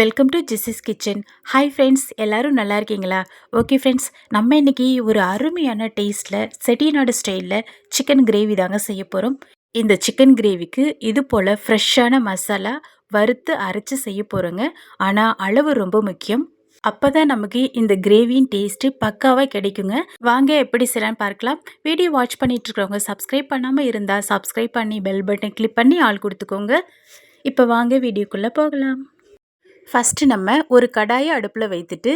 Welcome to ஜிசிஸ் kitchen hi friends எல்லோரும் நல்லா இருக்கீங்களா? ஓகே ஃப்ரெண்ட்ஸ் நம்ம இன்னைக்கு ஒரு அருமையான டேஸ்ட்டில் செட்டிநாடு ஸ்டைலில் சிக்கன் கிரேவி தாங்க செய்ய போகிறோம் இந்த சிக்கன் கிரேவிக்கு இது போல் ஃப்ரெஷ்ஷான மசாலா வறுத்து அரைச்சி செய்ய போகிறோங்க ஆனால் அளவு ரொம்ப முக்கியம். அப்போ தான் நமக்கு இந்த கிரேவியின் டேஸ்ட்டு பக்காவாக கிடைக்குங்க. வாங்க எப்படி செய்யலான்னு பார்க்கலாம். வீடியோ வாட்ச் பண்ணிட்டு இருக்கிறவங்க சப்ஸ்கிரைப் பண்ணாமல் இருந்தால் சப்ஸ்கிரைப் பண்ணி பெல் பட்டன் கிளிக் பண்ணி ஆள் கொடுத்துக்கோங்க. இப்போ வாங்க வீடியோக்குள்ளே போகலாம். ஃபஸ்ட்டு நம்ம ஒரு கடாயை அடுப்பில் வைத்துட்டு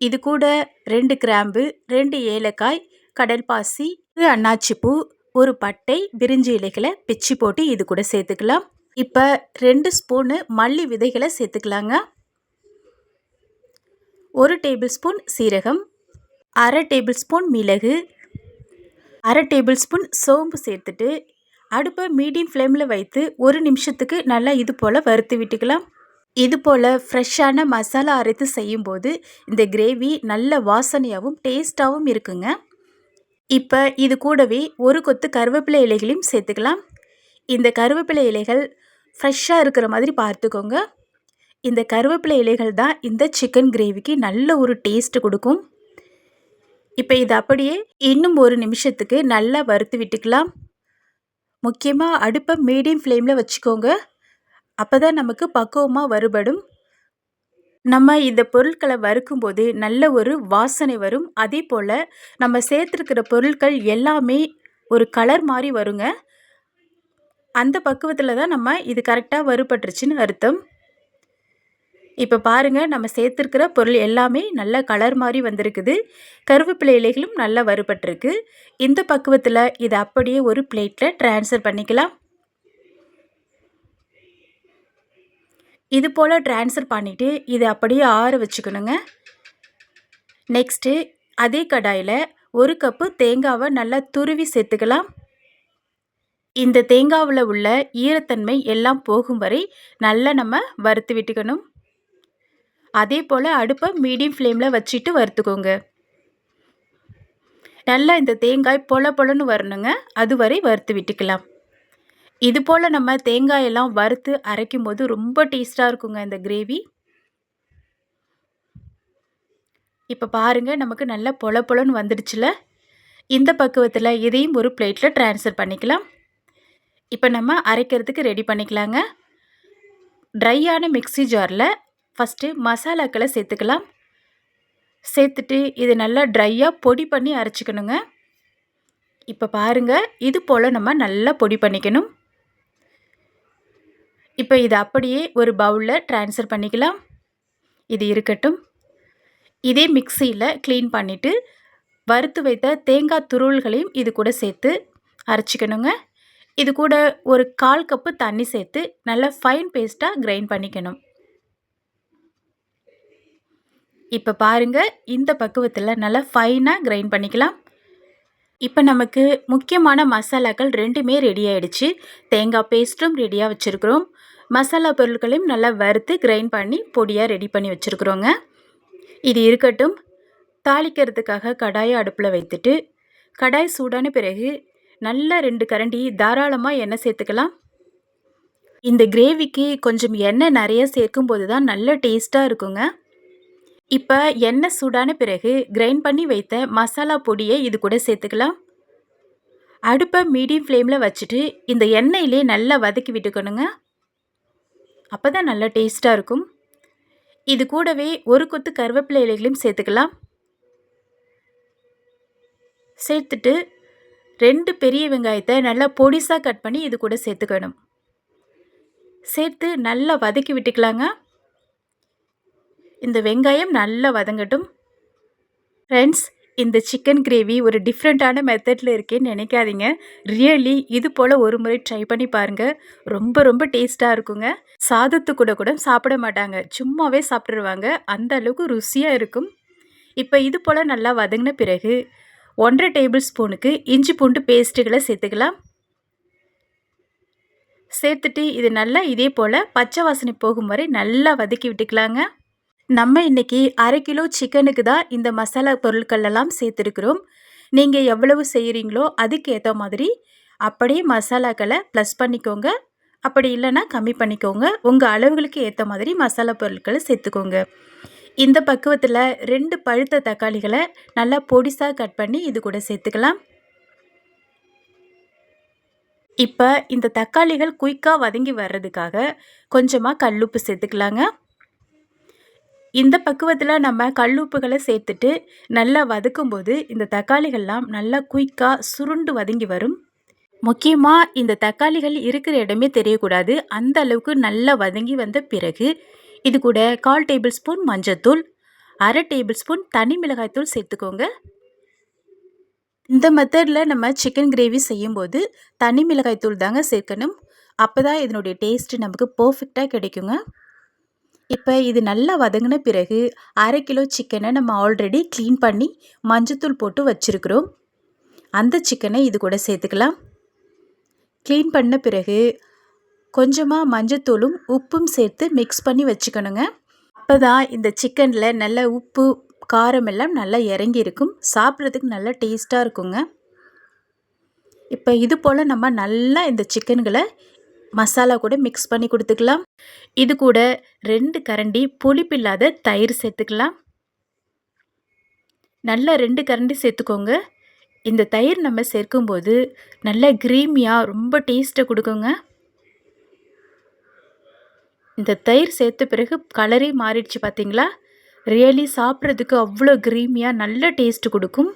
இது கூட ரெண்டு கிராம்பு ரெண்டு ஏலக்காய் கடல் பாசி அன்னாச்சிப்பூ ஒரு பட்டை பிரிஞ்சி இலைகளை பிச்சு போட்டு இது கூட சேர்த்துக்கலாம். இப்போ ரெண்டு ஸ்பூனு மல்லி விதைகளை சேர்த்துக்கலாங்க. ஒரு டேபிள் ஸ்பூன் சீரகம் அரை டேபிள் ஸ்பூன் மிளகு அரை டேபிள் ஸ்பூன் சோம்பு சேர்த்துட்டு அடுப்பை மீடியம் ஃப்ளேமில் வைத்து ஒரு நிமிஷத்துக்கு நல்லா இது போல் வறுத்து விட்டுக்கலாம். இது போல் ஃப்ரெஷ்ஷான மசாலா அரைத்து செய்யும்போது இந்த கிரேவி நல்ல வாசனையாகவும் டேஸ்ட்டாகவும் இருக்குங்க. இப்போ இது கூடவே ஒரு கொத்து கருவேப்பிலை இலைகளையும் சேர்த்துக்கலாம். இந்த கருவேப்பிலை இலைகள் ஃப்ரெஷ்ஷாக இருக்கிற மாதிரி பார்த்துக்கோங்க. இந்த கருவேப்பிலை இலைகள் தான் இந்த சிக்கன் கிரேவிக்கு நல்ல ஒரு டேஸ்ட் கொடுக்கும். இப்போ இது அப்படியே இன்னும் ஒரு நிமிஷத்துக்கு நல்லா வறுத்து விட்டுக்கலாம். முக்கியமாக அடுப்பை மீடியம் ஃப்ளேமில் வச்சுக்கோங்க. அப்போ தான் நமக்கு பக்குவமாக வறுபடும் நம்ம இந்த பொருட்களை வறுக்கும்போது நல்ல ஒரு வாசனை வரும். அதே போல் நம்ம சேர்த்துருக்கிற பொருட்கள் எல்லாமே ஒரு கலர் மாதிரி வருங்க. அந்த பக்குவத்தில் தான் நம்ம இது கரெக்டாக வறுபட்டுருச்சுன்னு அர்த்தம். இப்போ பாருங்கள் நம்ம சேர்த்துருக்கிற பொருள் எல்லாமே நல்ல கலர் மாதிரி வந்திருக்குது. கருவேப்பிலை இலைகளும் நல்லா வறுபட்டிருக்கு. இந்த பக்குவத்தில் இதை அப்படியே ஒரு பிளேட்டில் ட்ரான்ஸ்ஃபர் பண்ணிக்கலாம். இது போல் ட்ரான்ஸ்ஃபர் பண்ணிவிட்டு இதை அப்படியே ஆற வச்சுக்கணுங்க. நெக்ஸ்ட்டு அதே கடாயில் ஒரு கப்பு தேங்காவை நல்லா துருவி சேர்த்துக்கலாம். இந்த தேங்காவில் உள்ள ஈரத்தன்மை எல்லாம் போகும் வரை நல்லா நம்ம வறுத்து விட்டுக்கணும். அதே போல் அடுப்பை மீடியம் ஃப்ளேமில் வச்சுட்டு வறுத்துக்கோங்க. நல்லா இந்த தேங்காய் பொல பொலன்னு வரணுங்க. அதுவரை வறுத்து விட்டுக்கலாம். இது போல் நம்ம தேங்காயெல்லாம் வறுத்து அரைக்கும் போது ரொம்ப டேஸ்ட்டாக இருக்குங்க இந்த கிரேவி. இப்போ பாருங்கள் நமக்கு நல்லா பொல பொலன்னு வந்துடுச்சுல. இந்த பக்குவத்தில் இதையும் ஒரு பிளேட்டில் ட்ரான்ஸ்ஃபர் பண்ணிக்கலாம். இப்போ நம்ம அரைக்கிறதுக்கு ரெடி பண்ணிக்கலாங்க. ட்ரையான மிக்சி ஜாரில் ஃபஸ்ட்டு மசாலாக்களை சேர்த்துக்கலாம். சேர்த்துட்டு இது நல்லா ட்ரையாக பொடி பண்ணி அரைச்சிக்கணுங்க. இப்போ பாருங்கள் இது போல் நம்ம நல்லா பொடி பண்ணிக்கணும். இப்போ இது அப்படியே ஒரு பவுலில் ட்ரான்ஸ்ஃபர் பண்ணிக்கலாம். இது இருக்கட்டும். இதே மிக்சியில் க்ளீன் பண்ணிவிட்டு வறுத்து வைத்த தேங்காய் துருள்களையும் இது கூட சேர்த்து அரைச்சிக்கணுங்க. இது கூட ஒரு கால் கப்பு தண்ணி சேர்த்து நல்லா ஃபைன் பேஸ்ட்டாக கிரைண்ட் பண்ணிக்கணும். இப்போ பாருங்கள் இந்த பக்குவத்தில் நல்லா ஃபைனாக கிரைண்ட் பண்ணிக்கலாம். இப்போ நமக்கு முக்கியமான மசாலாக்கள் ரெண்டுமே ரெடி ஆகிடுச்சு தேங்காய் பேஸ்ட்டும் ரெடியாக வச்சுருக்குறோம். மசாலா பொருட்களையும் நல்லா வறுத்து கிரைண்ட் பண்ணி பொடியாக ரெடி பண்ணி வச்சுருக்குறோங்க. இது இருக்கட்டும். தாளிக்கிறதுக்காக கடாயை அடுப்பில் வைத்துட்டு கடாய் சூடான பிறகு நல்லா ரெண்டு கரண்டி தாராளமாக எண்ணெய் சேர்த்துக்கலாம். இந்த கிரேவிக்கு கொஞ்சம் எண்ணெய் நிறைய சேர்க்கும்போது தான் நல்ல டேஸ்ட்டாக இருக்குங்க. இப்போ எண்ணெய் சூடான பிறகு கிரைண்ட் பண்ணி வைத்த மசாலா பொடியை இது கூட சேர்த்துக்கலாம். அடுப்பை மீடியம் ஃப்ளேமில் வச்சுட்டு இந்த எண்ணெயிலே நல்லா வதக்கி விட்டுக்கணுங்க. அப்போ தான் நல்லா டேஸ்ட்டாக இருக்கும். இது கூடவே ஒரு கொத்து கருவேப்பிலை இலைகளையும் சேர்த்துக்கலாம். சேர்த்துட்டு ரெண்டு பெரிய வெங்காயத்தை நல்லா பொடிசாக கட் பண்ணி இது கூட சேர்த்துக்கணும். சேர்த்து நல்லா வதக்கி விட்டுக்கலாங்க. இந்த வெங்காயம் நல்லா வதங்கட்டும். ஃப்ரெண்ட்ஸ் இந்த சிக்கன் கிரேவி ஒரு டிஃப்ரெண்ட்டான மெத்தடில் இருக்கேன்னு நினைக்காதீங்க. ரியலி இது போல் ஒரு முறை ட்ரை பண்ணி பாருங்கள் ரொம்ப ரொம்ப டேஸ்ட்டாக இருக்குங்க. சாதத்து கூட கூட சாப்பிட மாட்டாங்க. சும்மாவே சாப்பிட்ருவாங்க அந்த அளவுக்கு ருசியாக இருக்கும். இப்போ இது போல் நல்லா வதங்கின பிறகு ஒன்றரை டேபிள் ஸ்பூனுக்கு இஞ்சி பூண்டு பேஸ்ட்டுகளை சேர்த்துக்கலாம். சேர்த்துட்டு இது நல்லா இதே போல் பச்சை வாசனை போகும் வரை நல்லா வதக்கி விட்டுக்கலாங்க. நம்ம இன்றைக்கி அரை கிலோ சிக்கனுக்கு தான் இந்த மசாலா பொருட்கள் எல்லாம் சேர்த்துருக்குறோம். நீங்கள் எவ்வளவு செய்கிறீங்களோ அதுக்கு ஏற்ற மாதிரி அப்படியே மசாலாக்களை ப்ளஸ் பண்ணிக்கோங்க. அப்படி இல்லைன்னா கம்மி பண்ணிக்கோங்க. உங்கள் அளவுகளுக்கு ஏற்ற மாதிரி மசாலா பொருட்களை சேர்த்துக்கோங்க. இந்த பக்குவத்தில் ரெண்டு பழுத்த தக்காளிகளை நல்லா பொடிசாக கட் பண்ணி இது கூட சேர்த்துக்கலாம். இப்போ இந்த தக்காளிகள் குயிக்காக வதங்கி வர்றதுக்காக கொஞ்சமாக கல்லுப்பு சேர்த்துக்கலாங்க. இந்த பக்குவத்தில் நம்ம கல்லுப்புகளை சேர்த்துட்டு நல்லா வதக்கும்போது இந்த தக்காளிகள்லாம் நல்லா குயிக்காக சுருண்டு வதங்கி வரும். முக்கியமாக இந்த தக்காளிகள் இருக்கிற இடமே தெரியக்கூடாது. அந்த அளவுக்கு நல்லா வதங்கி வந்த பிறகு இது கூட கால் டேபிள் ஸ்பூன் மஞ்சத்தூள் அரை டேபிள் ஸ்பூன் தனி மிளகாய்த்தூள் சேர்த்துக்கோங்க. இந்த மெத்தடில் நம்ம சிக்கன் கிரேவி செய்யும்போது தனி மிளகாய்த்தூள் தாங்க சேர்க்கணும். அப்போ தான் இதனுடைய டேஸ்ட்டு நமக்கு பர்ஃபெக்டாக கிடைக்குங்க. இப்போ இது நல்லா வதங்கின பிறகு அரை கிலோ சிக்கனை நம்ம ஆல்ரெடி க்ளீன் பண்ணி மஞ்சத்தூள் போட்டு வச்சுருக்குறோம். அந்த சிக்கனை இது கூட சேர்த்துக்கலாம். க்ளீன் பண்ண பிறகு கொஞ்சமாக மஞ்சத்தூளும் உப்பும் சேர்த்து மிக்ஸ் பண்ணி வச்சுக்கணுங்க. அப்போ தான் இந்த சிக்கனில் நல்ல உப்பு காரம் எல்லாம் நல்லா இறங்கி இருக்கும். சாப்பிட்றதுக்கு நல்லா டேஸ்ட்டாக இருக்குங்க. இப்போ இது போல் நம்ம நல்லா இந்த சிக்கன்களை மசாலா கூட மிக்ஸ் பண்ணி கொடுத்துக்கலாம். இது கூட ரெண்டு கரண்டி புளிப்பில்லாத தயிர் சேர்த்துக்கலாம். நல்லா ரெண்டு கரண்டி சேர்த்துக்கோங்க. இந்த தயிர் நம்ம சேர்க்கும்போது நல்ல க்ரீமியாக ரொம்ப டேஸ்ட்டை கொடுக்குங்க. இந்த தயிர் சேர்த்த பிறகு கலரே மாறிடுச்சு பார்த்தீங்களா ரியலி சாப்பிட்றதுக்கு அவ்வளோ க்ரீமியாக நல்ல டேஸ்ட் கொடுக்கும்.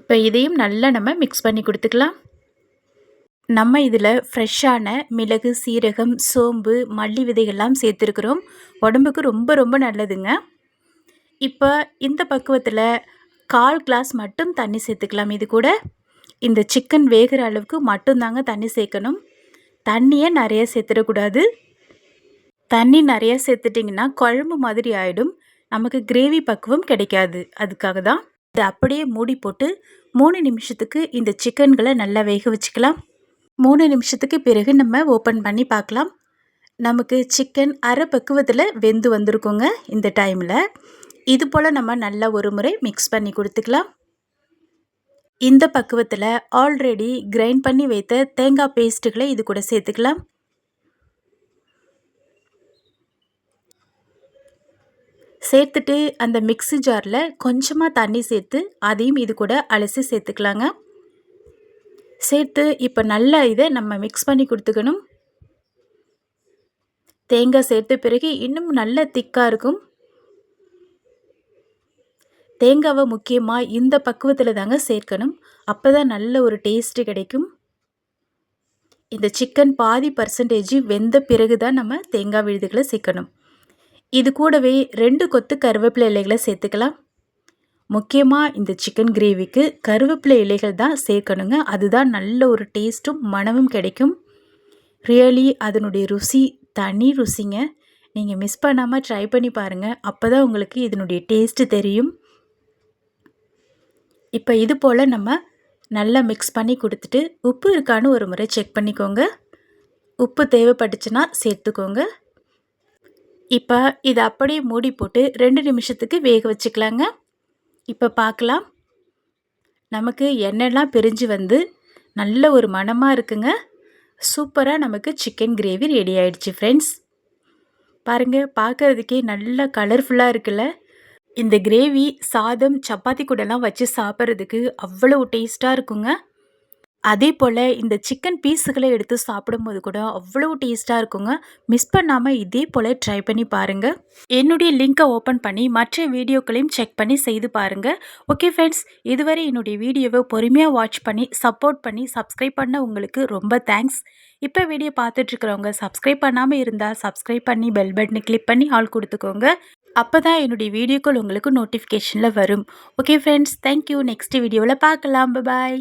இப்போ இதையும் நல்லா நம்ம மிக்ஸ் பண்ணி கொடுத்துக்கலாம். நம்ம இதில் ஃப்ரெஷ்ஷான மிளகு சீரகம் சோம்பு மல்லி விதைகள்லாம் சேர்த்துருக்குறோம். உடம்புக்கு ரொம்ப ரொம்ப நல்லதுங்க. இப்போ இந்த பக்குவத்தில் கால் கிளாஸ் மட்டும் தண்ணி சேர்த்துக்கலாம். இது கூட இந்த சிக்கன் வேகிற அளவுக்கு மட்டும்தாங்க தண்ணி சேர்க்கணும். தண்ணியை நிறைய சேர்த்துடக்கூடாது. தண்ணி நிறைய சேர்த்துட்டிங்கன்னா குழம்பு மாதிரி ஆகிடும் நமக்கு கிரேவி பக்குவம் கிடைக்காது. அதுக்காக தான் இதை அப்படியே மூடி போட்டு மூணு நிமிஷத்துக்கு இந்த சிக்கன்களை நல்லா வேக வச்சுக்கலாம். மூணு நிமிஷத்துக்கு பிறகு நம்ம ஓப்பன் பண்ணி பார்க்கலாம். நமக்கு சிக்கன் அரை பக்குவத்தில் வெந்து வந்திருக்கோங்க இந்த டைமில் இது போல் நம்ம நல்லா ஒரு முறை மிக்ஸ் பண்ணி கொடுத்துக்கலாம். இந்த பக்குவத்தில் ஆல்ரெடி கிரைண்ட் பண்ணி வைத்த தேங்காய் பேஸ்ட்டுகளை இது கூட சேர்த்துக்கலாம். சேர்த்துட்டு அந்த மிக்ஸி ஜாரில் கொஞ்சமாக தண்ணி சேர்த்து அதையும் இது கூட அலசி சேர்த்துக்கலாங்க. சேர்த்து இப்போ நல்லா இதை நம்ம மிக்ஸ் பண்ணி கொடுத்துக்கணும். தேங்காய் சேர்த்த பிறகு இன்னும் நல்ல திக்காக இருக்கும். தேங்காவை முக்கியமாக இந்த பக்குவத்தில் தாங்க சேர்க்கணும். அப்போ தான் நல்ல ஒரு டேஸ்ட்டு கிடைக்கும். இந்த சிக்கன் பாதி பர்சன்டேஜ் வெந்த பிறகு தான் நம்ம தேங்காய் விழுதுகளை சேர்க்கணும். இது கூடவே ரெண்டு கொத்து கருவேப்பிலை இலைகளை சேர்த்துக்கலாம். முக்கியமாக இந்த சிக்கன் கிரேவிக்கு கருவேப்பிலை இலைகள் தான் சேர்க்கணுங்க. அதுதான் நல்ல ஒரு டேஸ்ட்டும் மனமும் கிடைக்கும். ரியலி அதனுடைய ருசி தனி ருசிங்க. நீங்கள் மிஸ் பண்ணாமல் ட்ரை பண்ணி பாருங்கள் அப்போ தான் உங்களுக்கு இதனுடைய டேஸ்ட்டு தெரியும். இப்போ இது போல் நம்ம நல்லா மிக்ஸ் பண்ணி கொடுத்துட்டு உப்பு இருக்கான்னு ஒரு முறை செக் பண்ணிக்கோங்க. உப்பு தேவைப்பட்டுச்சுன்னா சேர்த்துக்கோங்க. இப்போ இதை அப்படியே மூடி போட்டு ரெண்டு நிமிஷத்துக்கு வேக வச்சுக்கலாங்க. இப்போ பார்க்கலாம் நமக்கு எண்ணெய்லாம் பிரிஞ்சு வந்து நல்ல ஒரு மணமாக இருக்குங்க. சூப்பராக நமக்கு சிக்கன் கிரேவி ரெடி ஆயிடுச்சு ஃப்ரெண்ட்ஸ் பாருங்கள் பார்க்குறதுக்கே நல்லா கலர்ஃபுல்லாக இருக்குல்ல. இந்த கிரேவி சாதம் சப்பாத்தி கூடலாம் வச்சு சாப்பிட்றதுக்கு அவ்வளோ டேஸ்ட்டாக இருக்குங்க. அதே போல் இந்த சிக்கன் பீஸுகளை எடுத்து சாப்பிடும்போது கூட அவ்வளோ டேஸ்ட்டாக இருக்குங்க. மிஸ் பண்ணாமல் இதே போல் ட்ரை பண்ணி பாருங்கள் என்னுடைய லிங்க்கை ஓப்பன் பண்ணி மற்ற வீடியோக்களையும் செக் பண்ணி செய்து பாருங்கள் ஓகே ஃப்ரெண்ட்ஸ் இதுவரை என்னுடைய வீடியோவை பொறுமையாக வாட்ச் பண்ணி சப்போர்ட் பண்ணி சப்ஸ்கிரைப் பண்ண உங்களுக்கு ரொம்ப தேங்க்ஸ் இப்போ வீடியோ பார்த்துட்ருக்குறவங்க சப்ஸ்கிரைப் பண்ணாமல் இருந்தால் சப்ஸ்கிரைப் பண்ணி பெல் பட்டனை கிளிக் பண்ணி ஆள் கொடுத்துக்கோங்க. அப்போ தான் என்னுடைய வீடியோக்கள் உங்களுக்கு நோட்டிஃபிகேஷனில் வரும். ஓகே ஃப்ரெண்ட்ஸ் தேங்க்யூ நெக்ஸ்ட் வீடியோவில் பார்க்கலாம். பாய்